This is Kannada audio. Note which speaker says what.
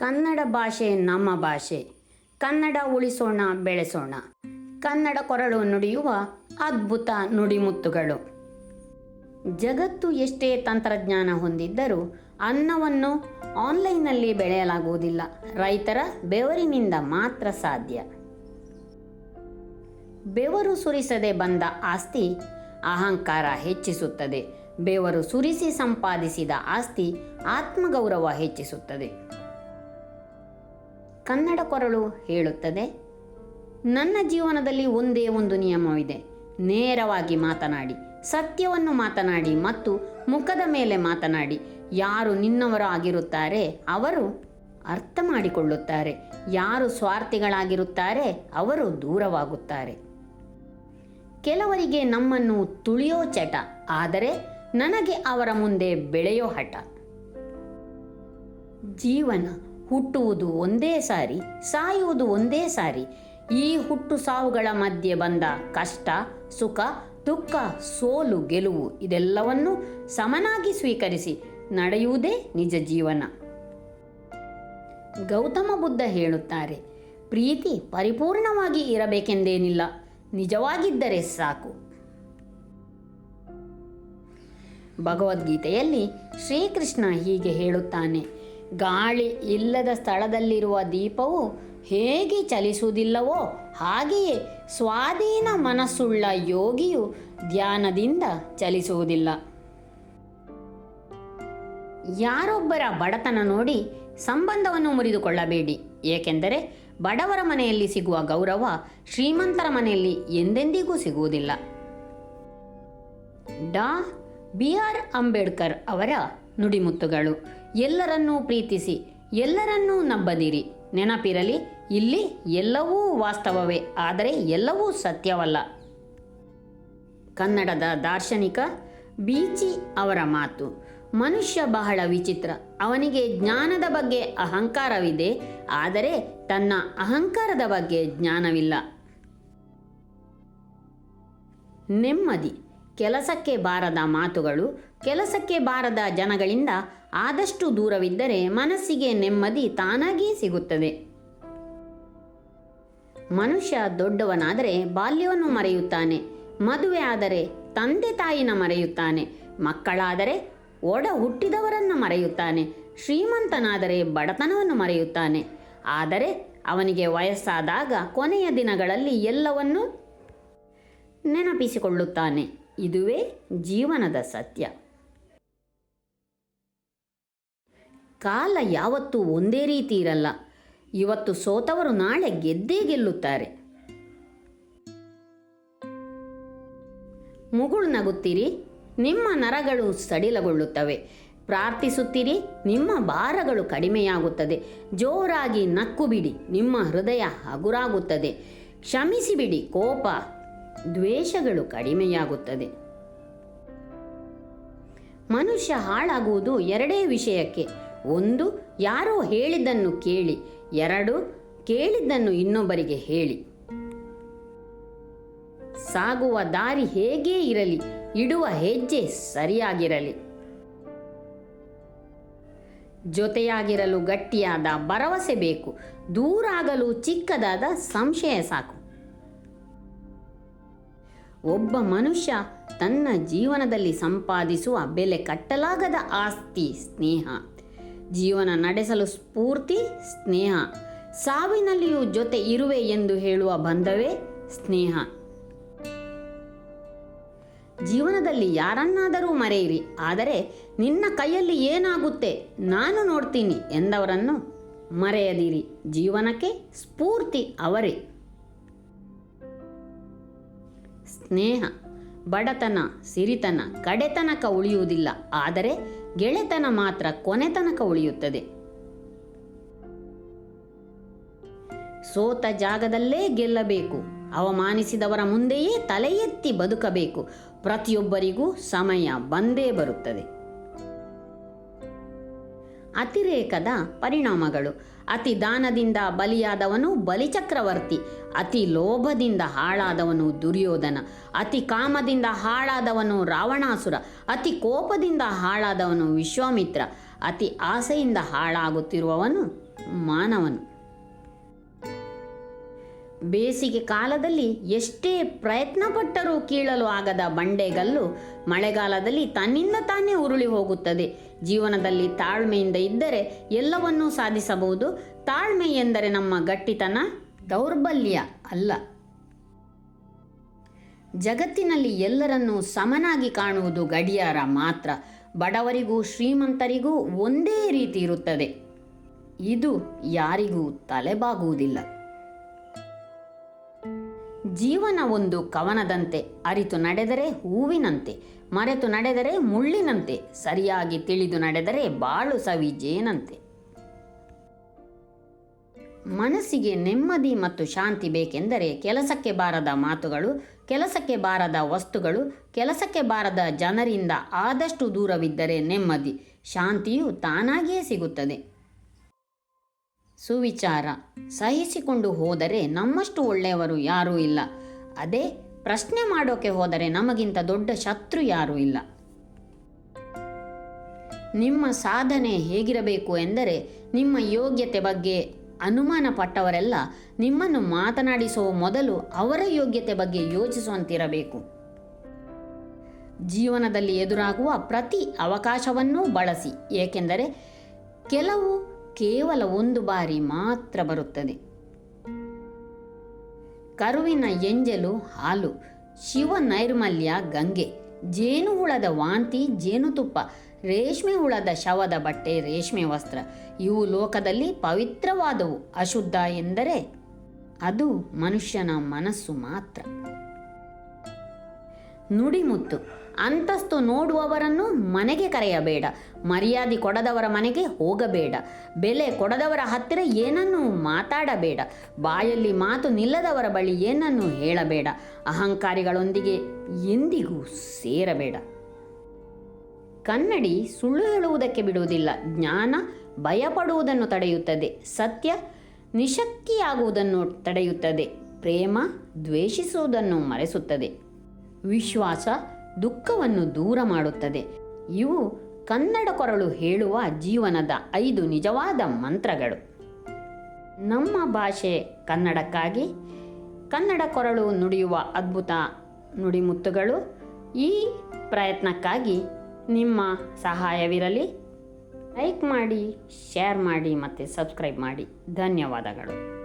Speaker 1: ಕನ್ನಡ ಭಾಷೆ ನಮ್ಮ ಭಾಷೆ. ಕನ್ನಡ ಉಳಿಸೋಣ, ಬೆಳೆಸೋಣ. ಕನ್ನಡ ಕೊರಳು ನುಡಿಯುವ ಅದ್ಭುತ ನುಡಿಮುತ್ತುಗಳು. ಜಗತ್ತು ಎಷ್ಟೇ ತಂತ್ರಜ್ಞಾನ ಹೊಂದಿದ್ದರೂ ಅನ್ನವನ್ನು ಆನ್ಲೈನ್ನಲ್ಲಿ ಬೆಳೆಯಲಾಗುವುದಿಲ್ಲ. ರೈತರ ಬೆವರಿನಿಂದ ಮಾತ್ರ ಸಾಧ್ಯ. ಬೆವರು ಸುರಿಸದೆ ಬಂದ ಆಸ್ತಿ ಅಹಂಕಾರ ಹೆಚ್ಚಿಸುತ್ತದೆ. ಬೆವರು ಸುರಿಸಿ ಸಂಪಾದಿಸಿದ ಆಸ್ತಿ ಆತ್ಮಗೌರವ ಹೆಚ್ಚಿಸುತ್ತದೆ. ಕನ್ನಡ ಕೊರಳು ಹೇಳುತ್ತದೆ. ನನ್ನ ಜೀವನದಲ್ಲಿ ಒಂದೇ ಒಂದು ನಿಯಮವಿದೆ. ನೇರವಾಗಿ ಮಾತನಾಡಿ, ಸತ್ಯವನ್ನು ಮಾತನಾಡಿ ಮತ್ತು ಮುಖದ ಮೇಲೆ ಮಾತನಾಡಿ. ಯಾರು ನಿನ್ನವರು ಆಗಿರುತ್ತಾರೆ, ಅವರು ಅರ್ಥ ಮಾಡಿಕೊಳ್ಳುತ್ತಾರೆ. ಯಾರು ಸ್ವಾರ್ಥಿಗಳಾಗಿರುತ್ತಾರೆ, ಅವರು ದೂರವಾಗುತ್ತಾರೆ. ಕೆಲವರಿಗೆ ನಮ್ಮನ್ನು ತುಳಿಯೋ ಚಟ, ಆದರೆ ನನಗೆ ಅವರ ಮುಂದೆ ಬೆಳೆಯೋ ಹಠ. ಜೀವನ ಹುಟ್ಟುವುದು ಒಂದೇ ಸಾರಿ, ಸಾಯುವುದು ಒಂದೇ ಸಾರಿ. ಈ ಹುಟ್ಟು ಸಾವುಗಳ ಮಧ್ಯೆ ಬಂದ ಕಷ್ಟ, ಸುಖ, ದುಃಖ, ಸೋಲು, ಗೆಲುವು ಇದೆಲ್ಲವನ್ನು ಸಮನಾಗಿ ಸ್ವೀಕರಿಸಿ ನಡೆಯುವುದೇ ನಿಜ ಜೀವನ. ಗೌತಮ ಬುದ್ಧ ಹೇಳುತ್ತಾರೆ, ಪ್ರೀತಿ ಪರಿಪೂರ್ಣವಾಗಿ ಇರಬೇಕೆಂದೇನಿಲ್ಲ, ನಿಜವಾಗಿದ್ದರೆ ಸಾಕು. ಭಗವದ್ಗೀತೆಯಲ್ಲಿ ಶ್ರೀಕೃಷ್ಣ ಹೀಗೆ ಹೇಳುತ್ತಾನೆ ಗಾಳಿ ಇಲ್ಲದ ಸ್ಥಳದಲ್ಲಿರುವ ದೀಪವು ಹೇಗೆ ಚಲಿಸುವುದಿಲ್ಲವೋ ಹಾಗೆಯೇ ಸ್ವಾಧೀನ ಮನಸ್ಸುಳ್ಳ ಯೋಗಿಯು ಧ್ಯಾನದಿಂದ ಚಲಿಸುವುದಿಲ್ಲ. ಯಾರೊಬ್ಬರ ಬಡತನ ನೋಡಿ ಸಂಬಂಧವನ್ನು ಮುರಿದುಕೊಳ್ಳಬೇಡಿ. ಏಕೆಂದರೆ ಬಡವರ ಮನೆಯಲ್ಲಿ ಸಿಗುವ ಗೌರವ ಶ್ರೀಮಂತರ ಮನೆಯಲ್ಲಿ ಎಂದೆಂದಿಗೂ ಸಿಗುವುದಿಲ್ಲ. ಡಾ. ಬಿ. ಆರ್. ಅಂಬೇಡ್ಕರ್ ಅವರ ನುಡಿಮುತ್ತುಗಳು. ಎಲ್ಲರನ್ನೂ ಪ್ರೀತಿಸಿ, ಎಲ್ಲರನ್ನೂ ನಂಬದಿರಿ. ನೆನಪಿರಲಿ, ಇಲ್ಲಿ ಎಲ್ಲವೂ ವಾಸ್ತವವೇ, ಆದರೆ ಎಲ್ಲವೂ ಸತ್ಯವಲ್ಲ. ಕನ್ನಡದ ದಾರ್ಶನಿಕ ಬೀಚಿ ಅವರ ಮಾತು. ಮನುಷ್ಯ ಬಹಳ ವಿಚಿತ್ರ. ಅವನಿಗೆ ಜ್ಞಾನದ ಬಗ್ಗೆ ಅಹಂಕಾರವಿದೆ, ಆದರೆ ತನ್ನ ಅಹಂಕಾರದ ಬಗ್ಗೆ ಜ್ಞಾನವಿಲ್ಲ. ನೆಮ್ಮದಿ. ಕೆಲಸಕ್ಕೆ ಬಾರದ ಮಾತುಗಳು ಕೆಲಸಕ್ಕೆ ಬಾರದ ಜನಗಳಿಂದ ಆದಷ್ಟು ದೂರವಿದ್ದರೆ ಮನಸ್ಸಿಗೆ ನೆಮ್ಮದಿ ತಾನಾಗಿಯೇ ಸಿಗುತ್ತದೆ. ಮನುಷ್ಯ ದೊಡ್ಡವನಾದರೆ ಬಾಲ್ಯವನ್ನು ಮರೆಯುತ್ತಾನೆ. ಮದುವೆ ಆದರೆ ತಂದೆ ತಾಯಿನ ಮರೆಯುತ್ತಾನೆ. ಮಕ್ಕಳಾದರೆ ಒಡ ಹುಟ್ಟಿದವರನ್ನು ಮರೆಯುತ್ತಾನೆ. ಶ್ರೀಮಂತನಾದರೆ ಬಡತನವನ್ನು ಮರೆಯುತ್ತಾನೆ. ಆದರೆ ಅವನಿಗೆ ವಯಸ್ಸಾದಾಗ ಕೊನೆಯ ದಿನಗಳಲ್ಲಿ ಎಲ್ಲವನ್ನೂ ನೆನಪಿಸಿಕೊಳ್ಳುತ್ತಾನೆ. ಇದುವೇ ಜೀವನದ ಸತ್ಯ. ಕಾಲ ಯಾವತ್ತೂ ಒಂದೇ ರೀತಿ ಇರಲ್ಲ. ಇವತ್ತು ಸೋತವರು ನಾಳೆ ಗೆದ್ದೇ ಗೆಲ್ಲುತ್ತಾರೆ. ಮುಗುಳು ನಗುತ್ತೀರಿ, ನಿಮ್ಮ ನರಗಳು ಸಡಿಲಗೊಳ್ಳುತ್ತವೆ. ಪ್ರಾರ್ಥಿಸುತ್ತೀರಿ, ನಿಮ್ಮ ಭಾರಗಳು ಕಡಿಮೆಯಾಗುತ್ತದೆ. ಜೋರಾಗಿ ನಕ್ಕು ಬಿಡಿ ನಿಮ್ಮ ಹೃದಯ ಹಗುರಾಗುತ್ತದೆ. ಕ್ಷಮಿಸಿಬಿಡಿ, ಕೋಪ, ದ್ವೇಷಗಳು ಕಡಿಮೆಯಾಗುತ್ತದೆ. ಮನುಷ್ಯ ಹಾಳಾಗುವುದು ಎರಡೇ ವಿಷಯಕ್ಕೆ. ಒಂದು, ಯಾರೋ ಹೇಳಿದ್ದನ್ನು ಕೇಳಿ. ಎರಡು, ಕೇಳಿದ್ದನ್ನು ಇನ್ನೊಬ್ಬರಿಗೆ ಹೇಳಿ. ಸಾಗುವ ದಾರಿ ಹೇಗೇ ಇರಲಿ, ಇಡುವ ಹೆಜ್ಜೆ ಸರಿಯಾಗಿರಲಿ. ಜೊತೆಯಾಗಿರಲು ಗಟ್ಟಿಯಾದ ಭರವಸೆ ಬೇಕು, ದೂರಾಗಲು ಚಿಕ್ಕದಾದ ಸಂಶಯ ಸಾಕು. ಒಬ್ಬ ಮನುಷ್ಯ ತನ್ನ ಜೀವನದಲ್ಲಿ ಸಂಪಾದಿಸುವ ಬೆಲೆ ಕಟ್ಟಲಾಗದ ಆಸ್ತಿ, ಸ್ನೇಹ. ಜೀವನ ನಡೆಸಲು ಸ್ಫೂರ್ತಿ, ಸ್ನೇಹ. ಸಾವಿನಲ್ಲಿಯೂ ಜೊತೆ ಇರುವೆ ಎಂದು ಹೇಳುವ ಬಂಧವೇ ಸ್ನೇಹ. ಜೀವನದಲ್ಲಿ ಯಾರನ್ನಾದರೂ ಮರೆಯಿರಿ, ಆದರೆ ನಿನ್ನ ಕೈಯಲ್ಲಿ ಏನಾಗುತ್ತೆ ನಾನು ನೋಡ್ತೀನಿ ಎಂದವರನ್ನು ಮರೆಯದಿರಿ. ಜೀವನಕ್ಕೆ ಸ್ಫೂರ್ತಿ ಅವರೇ. ಸ್ನೇಹ. ಬಡತನ, ಸಿರಿತನ, ಕಡೆತನಕ ಉಳಿಯುವುದಿಲ್ಲ. ಆದರೆ ಗೆಳೆತನ ಮಾತ್ರ ಕೊನೆತನಕ ಉಳಿಯುತ್ತದೆ. ಸೋತ ಜಾಗದಲ್ಲೇ ಗೆಲ್ಲಬೇಕು. ಅವಮಾನಿಸಿದವರ ಮುಂದೆಯೇ ತಲೆ ಎತ್ತಿ ಬದುಕಬೇಕು. ಪ್ರತಿಯೊಬ್ಬರಿಗೂ ಸಮಯ ಬಂದೇ ಬರುತ್ತದೆ. ಅತಿರೇಕದ ಪರಿಣಾಮಗಳು. ಅತಿ ದಾನದಿಂದ ಬಲಿಯಾದವನು ಬಲಿಚಕ್ರವರ್ತಿ ಅತಿ ಲೋಭದಿಂದ ಹಾಳಾದವನು ದುರ್ಯೋಧನ, ಅತಿ ಕಾಮದಿಂದ ಹಾಳಾದವನು ರಾವಣಾಸುರ, ಅತಿ ಕೋಪದಿಂದ ಹಾಳಾದವನು ವಿಶ್ವಾಮಿತ್ರ, ಅತಿ ಆಸೆಯಿಂದ ಹಾಳಾಗುತ್ತಿರುವವನು ಮಾನವನು. ಬೇಸಿಗೆ ಕಾಲದಲ್ಲಿ ಎಷ್ಟೇ ಪ್ರಯತ್ನ ಪಟ್ಟರೂ ಕೀಳಲು ಆಗದ ಬಂಡೆಗಲ್ಲು ಮಳೆಗಾಲದಲ್ಲಿ ತನ್ನಿಂದ ತಾನೇ ಉರುಳಿ ಹೋಗುತ್ತದೆ. ಜೀವನದಲ್ಲಿ ತಾಳ್ಮೆಯಿಂದ ಇದ್ದರೆ ಎಲ್ಲವನ್ನೂ ಸಾಧಿಸಬಹುದು. ತಾಳ್ಮೆ ಎಂದರೆ ನಮ್ಮ ಗಟ್ಟಿತನ, ದೌರ್ಬಲ್ಯ ಅಲ್ಲ. ಜಗತ್ತಿನಲ್ಲಿ ಎಲ್ಲರನ್ನೂ ಸಮನಾಗಿ ಕಾಣುವುದು ಗಡಿಯಾರ ಮಾತ್ರ. ಬಡವರಿಗೂ ಶ್ರೀಮಂತರಿಗೂ ಒಂದೇ ರೀತಿ ಇರುತ್ತದೆ. ಇದು ಯಾರಿಗೂ ತಲೆಬಾಗುವುದಿಲ್ಲ. ಜೀವನ ಒಂದು ಕವನದಂತೆ, ಅರಿತು ನಡೆದರೆ ಹೂವಿನಂತೆ, ಮರೆತು ನಡೆದರೆ ಮುಳ್ಳಿನಂತೆ, ಸರಿಯಾಗಿ ತಿಳಿದು ನಡೆದರೆ ಬಾಳು ಸವಿ ಜೇನಂತೆ ಮನಸ್ಸಿಗೆ ನೆಮ್ಮದಿ ಮತ್ತು ಶಾಂತಿ ಬೇಕೆಂದರೆ ಕೆಲಸಕ್ಕೆ ಬಾರದ ಮಾತುಗಳು, ಕೆಲಸಕ್ಕೆ ಬಾರದ ವಸ್ತುಗಳು, ಕೆಲಸಕ್ಕೆ ಬಾರದ ಜನರಿಂದ ಆದಷ್ಟು ದೂರವಿದ್ದರೆ ನೆಮ್ಮದಿ, ಶಾಂತಿಯು ತಾನಾಗಿಯೇ ಸಿಗುತ್ತದೆ. ಸುವಿಚಾರ. ಸಹಿಸಿಕೊಂಡು ಹೋದರೆ ನಮ್ಮಷ್ಟು ಒಳ್ಳೆಯವರು ಯಾರೂ ಇಲ್ಲ. ಅದೇ ಪ್ರಶ್ನೆ ಮಾಡೋಕೆ ಹೋದರೆ ನಮಗಿಂತ ದೊಡ್ಡ ಶತ್ರು ಯಾರೂ ಇಲ್ಲ. ನಿಮ್ಮ ಸಾಧನೆ ಹೇಗಿರಬೇಕು ಎಂದರೆ ನಿಮ್ಮ ಯೋಗ್ಯತೆ ಬಗ್ಗೆ ಅನುಮಾನ ಪಟ್ಟವರೆಲ್ಲ ನಿಮ್ಮನ್ನು ಮಾತನಾಡಿಸುವ ಮೊದಲು ಅವರ ಯೋಗ್ಯತೆ ಬಗ್ಗೆ ಯೋಚಿಸುವಂತಿರಬೇಕು. ಜೀವನದಲ್ಲಿ ಎದುರಾಗುವ ಪ್ರತಿ ಅವಕಾಶವನ್ನೂ ಬಳಸಿ. ಏಕೆಂದರೆ ಕೆಲವು ಕೇವಲ ಒಂದು ಬಾರಿ ಮಾತ್ರ ಬರುತ್ತದೆ. ಕರುವಿನ ಎಂಜಲು ಹಾಲು, ಶಿವ ನೈರ್ಮಲ್ಯ ಗಂಗೆ, ಜೇನು ಹುಳದ ವಾಂತಿ ಜೇನುತುಪ್ಪ ರೇಷ್ಮೆ ಹುಳದ ಶವದ ಬಟ್ಟೆ, ರೇಷ್ಮೆ ವಸ್ತ್ರ, ಇವು ಲೋಕದಲ್ಲಿ ಪವಿತ್ರವಾದವು. ಅಶುದ್ಧ ಎಂದರೆ ಅದು ಮನುಷ್ಯನ ಮನಸ್ಸು ಮಾತ್ರ. ನುಡಿಮುತ್ತು. ಅಂತಸ್ತು ನೋಡುವವರನ್ನು ಮನೆಗೆ ಕರೆಯಬೇಡ. ಮರ್ಯಾದೆ ಕೊಡದವರ ಮನೆಗೆ ಹೋಗಬೇಡ. ಬೆಲೆ ಕೊಡದವರ ಹತ್ತಿರ ಏನನ್ನೂ ಮಾತಾಡಬೇಡ. ಬಾಯಲ್ಲಿ ಮಾತು ನಿಲ್ಲದವರ ಬಳಿ ಏನನ್ನೂ ಹೇಳಬೇಡ. ಅಹಂಕಾರಿಗಳೊಂದಿಗೆ ಎಂದಿಗೂ ಸೇರಬೇಡ. ಕನ್ನಡಿ ಸುಳ್ಳು ಹೇಳುವುದಕ್ಕೆ ಬಿಡುವುದಿಲ್ಲ. ಜ್ಞಾನ ಭಯಪಡುವುದನ್ನು ತಡೆಯುತ್ತದೆ. ಸತ್ಯ ನಿಶಕ್ತಿಯಾಗುವುದನ್ನು ತಡೆಯುತ್ತದೆ. ಪ್ರೇಮ ದ್ವೇಷಿಸುವುದನ್ನು ಮರೆಸುತ್ತದೆ. ವಿಶ್ವಾಸ ದುಃಖವನ್ನು ದೂರ ಮಾಡುತ್ತದೆ. ಇವು ಕನ್ನಡ ಕೊರಳು ಹೇಳುವ ಜೀವನದ ಐದು ನಿಜವಾದ ಮಂತ್ರಗಳು. ನಮ್ಮ ಭಾಷೆ ಕನ್ನಡಕ್ಕಾಗಿ. ಕನ್ನಡ ಕೊರಳು ನುಡಿಯುವ ಅದ್ಭುತ ನುಡಿಮುತ್ತುಗಳು. ಈ ಪ್ರಯತ್ನಕ್ಕಾಗಿ ನಿಮ್ಮ ಸಹಾಯವಿರಲಿ. ಲೈಕ್ ಮಾಡಿ, ಶೇರ್ ಮಾಡಿ ಮತ್ತು ಸಬ್ಸ್ಕ್ರೈಬ್ ಮಾಡಿ. ಧನ್ಯವಾದಗಳು.